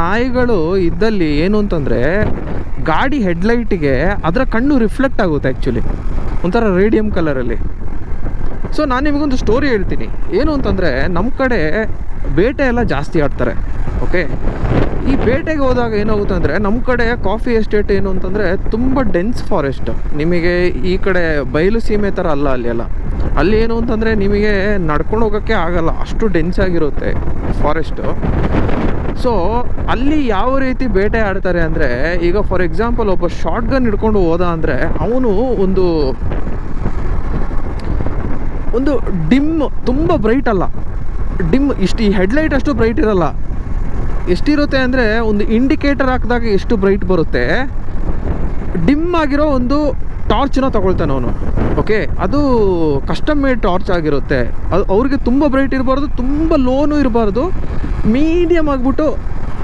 ನಾಯಿಗಳು ಇದ್ದಲ್ಲಿ ಏನು ಅಂತಂದರೆ ಗಾಡಿ ಹೆಡ್ಲೈಟಿಗೆ ಅದರ ಕಣ್ಣು ರಿಫ್ಲೆಕ್ಟ್ ಆಗುತ್ತೆ ಆ್ಯಕ್ಚುಲಿ ಒಂಥರ ರೇಡಿಯಂ ಕಲರಲ್ಲಿ. ಸೊ ನಾನು ನಿಮಗೊಂದು ಸ್ಟೋರಿ ಹೇಳ್ತೀನಿ. ಏನು ಅಂತಂದರೆ ನಮ್ಮ ಕಡೆ ಬೇಟೆ ಎಲ್ಲ ಜಾಸ್ತಿ ಆಡ್ತಾರೆ ಓಕೆ ಈ ಬೇಟೆಗೆ ಹೋದಾಗ ಏನಾಗುತ್ತೆ ಅಂದರೆ ನಮ್ಮ ಕಡೆ ಕಾಫಿ ಎಸ್ಟೇಟ್ ಏನು ಅಂತಂದರೆ ತುಂಬ ಡೆನ್ಸ್ ಫಾರೆಸ್ಟ್ ನಿಮಗೆ ಈ ಕಡೆ ಬಯಲು ಸೀಮೆ ಥರ ಅಲ್ಲ ಅಲ್ಲಿ ಎಲ್ಲ. ಅಲ್ಲಿ ಏನು ಅಂತಂದರೆ ನಿಮಗೆ ನಡ್ಕೊಂಡು ಹೋಗೋಕ್ಕೆ ಆಗಲ್ಲ. ಅಷ್ಟು ಡೆನ್ಸ್ ಆಗಿರುತ್ತೆ ಫಾರೆಸ್ಟು ಸೊ ಅಲ್ಲಿ ಯಾವ ರೀತಿ ಬೇಟೆ ಆಡ್ತಾರೆ ಅಂದರೆ, ಈಗ ಫಾರ್ ಎಕ್ಸಾಂಪಲ್ ಒಬ್ಬ ಶಾರ್ಟ್ ಗನ್ ಹಿಡ್ಕೊಂಡು ಹೋದ ಅಂದರೆ, ಅವನು ಒಂದು ಒಂದು ಡಿಮ್ ತುಂಬ ಬ್ರೈಟ್ ಅಲ್ಲ. ಡಿಮ್ ಇಷ್ಟು, ಈ ಹೆಡ್ಲೈಟ್ ಅಷ್ಟು ಬ್ರೈಟ್ ಇರಲ್ಲ. ಎಷ್ಟಿರುತ್ತೆ ಅಂದರೆ, ಒಂದು ಇಂಡಿಕೇಟರ್ ಹಾಕಿದಾಗ ಎಷ್ಟು ಬ್ರೈಟ್ ಬರುತ್ತೆ. ಡಿಮ್ ಆಗಿರೋ ಒಂದು ಟಾರ್ಚನ್ನ ತೊಗೊಳ್ತಾನೆ ಅವನು. ಓಕೆ ಅದು ಕಸ್ಟಮ್ ಮೇಡ್ ಟಾರ್ಚ್ ಆಗಿರುತ್ತೆ. ಅದು ಅವ್ರಿಗೆ ತುಂಬ ಬ್ರೈಟ್ ಇರಬಾರ್ದು, ತುಂಬ ಲೋನು ಇರಬಾರ್ದು. ಮೀಡಿಯಮ್ ಆಗಿಬಿಟ್ಟು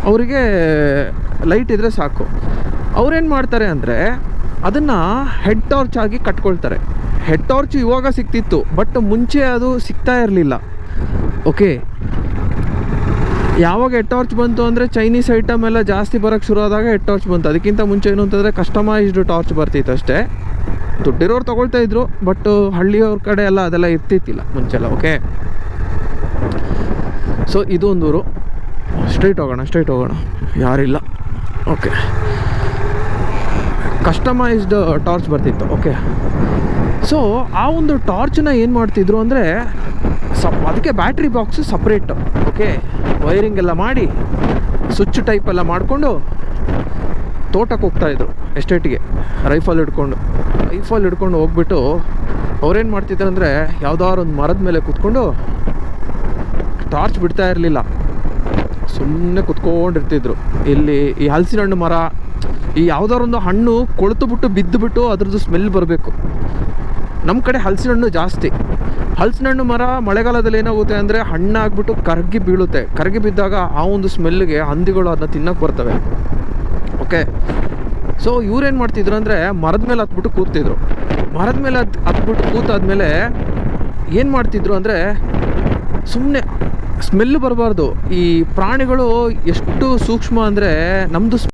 ಅವರಿಗೆ ಲೈಟ್ ಇದ್ದರೆ ಸಾಕು. ಅವ್ರೇನು ಮಾಡ್ತಾರೆ ಅಂದರೆ, ಅದನ್ನು ಹೆಡ್ ಟಾರ್ಚ್ ಆಗಿ ಕಟ್ಕೊಳ್ತಾರೆ. ಹೆಡ್ ಟಾರ್ಚ್ ಇವಾಗ ಸಿಕ್ತಿತ್ತು ಬಟ್ ಮುಂಚೆ ಅದು ಸಿಗ್ತಾ ಇರಲಿಲ್ಲ. ಓಕೆ ಯಾವಾಗ ಹೆಡ್ ಟಾರ್ಚ್ ಬಂತು ಅಂದರೆ ಚೈನೀಸ್ ಐಟಮ್ ಎಲ್ಲ ಜಾಸ್ತಿ ಬರೋಕ್ಕೆ ಶುರು ಆದಾಗ ಹೆಡ್ ಟಾರ್ಚ್ ಬಂತು. ಅದಕ್ಕಿಂತ ಮುಂಚೆ ಏನು ಅಂತಂದರೆ ಕಸ್ಟಮೈಸ್ಡ್ ಟಾರ್ಚ್ ಬರ್ತಿತ್ತು ಅಷ್ಟೇ. ದುಡ್ಡಿರೋರು ತೊಗೊಳ್ತಾ ಇದ್ರು ಬಟ್ ಹಳ್ಳಿಯವ್ರ ಕಡೆ ಎಲ್ಲ ಅದೆಲ್ಲ ಇರ್ತಿತ್ತಿಲ್ಲ ಮುಂಚೆಲ್ಲ ಓಕೆ ಸೊ ಇದು ಒಂದು ಊರು. ಸ್ಟ್ರೈಟ್ ಹೋಗೋಣ ಸ್ಟ್ರೈಟ್ ಹೋಗೋಣ. ಯಾರಿಲ್ಲ. ಓಕೆ ಕಸ್ಟಮೈಸ್ಡ್ ಟಾರ್ಚ್ ಬರ್ತಿತ್ತು ಓಕೆ ಸೊ ಆ ಒಂದು ಟಾರ್ಚನ್ನ ಏನು ಮಾಡ್ತಿದ್ರು ಅಂದರೆ, ಸಪ್, ಅದಕ್ಕೆ battery box separate okay wiring ಎಲ್ಲ ಮಾಡಿ ಸ್ವಿಚ್ ಟೈಪ್ ಎಲ್ಲ ಮಾಡಿಕೊಂಡು ತೋಟಕ್ಕೆ ಹೋಗ್ತಾಯಿದ್ರು ಎಸ್ಟೇಟಿಗೆ. ರೈಫಲ್ ಹಿಡ್ಕೊಂಡು. ರೈಫಲ್ ಹಿಡ್ಕೊಂಡು ಹೋಗ್ಬಿಟ್ಟು ಅವ್ರೇನು ಮಾಡ್ತಿದ್ರು ಅಂದರೆ ಯಾವುದಾದ್ರು ಒಂದು ಮರದ ಮೇಲೆ ಕೂತ್ಕೊಂಡು ಟಾರ್ಚ್ ಬಿಡ್ತಾ ಇರಲಿಲ್ಲ. ಸುಮ್ಮನೆ ಕುತ್ಕೊಂಡಿರ್ತಿದ್ರು. ಇಲ್ಲಿ ಈ ಹಲಸಿನ ಹಣ್ಣು ಮರ, ಈ ಒಂದು ಹಣ್ಣು ಕೊಳ್ತು ಬಿಟ್ಟು ಬಿದ್ದು ಬಿಟ್ಟು ಅದ್ರದ್ದು ಸ್ಮೆಲ್ ಬರಬೇಕು. ನಮ್ಮ ಕಡೆ ಹಲಸಿನ ಹಣ್ಣು ಜಾಸ್ತಿ. ಹಲಸಿನ ಹಣ್ಣು ಮರ ಮಳೆಗಾಲದಲ್ಲಿ ಏನಾಗುತ್ತೆ ಅಂದರೆ ಹಣ್ಣಾಗ್ಬಿಟ್ಟು ಕರಗಿ ಬೀಳುತ್ತೆ. ಕರಗಿ ಬಿದ್ದಾಗ ಆ ಒಂದು ಸ್ಮೆಲ್ಗೆ ಹಂದಿಗಳು ಅದನ್ನ ತಿನ್ನಕ್ಕೆ ಬರ್ತವೆ. ಓಕೆ. ಸೊ ಇವ್ರೇನು ಮಾಡ್ತಿದ್ರು ಅಂದರೆ ಮರದ ಮೇಲೆ ಹತ್ಬಿಟ್ಟು ಕೂತಿದ್ರು. ಮರದ ಮೇಲೆ ಹತ್, ಹತ್ಬಿಟ್ಟು ಕೂತಾದ್ಮೇಲೆ ಏನು ಮಾಡ್ತಿದ್ರು ಅಂದರೆ ಸುಮ್ಮನೆ ಸ್ಮೆಲ್ ಬರಬಾರ್ದು. ಈ ಪ್ರಾಣಿಗಳು ಎಷ್ಟು ಸೂಕ್ಷ್ಮ ಅಂದರೆ ನಮ್ಮದು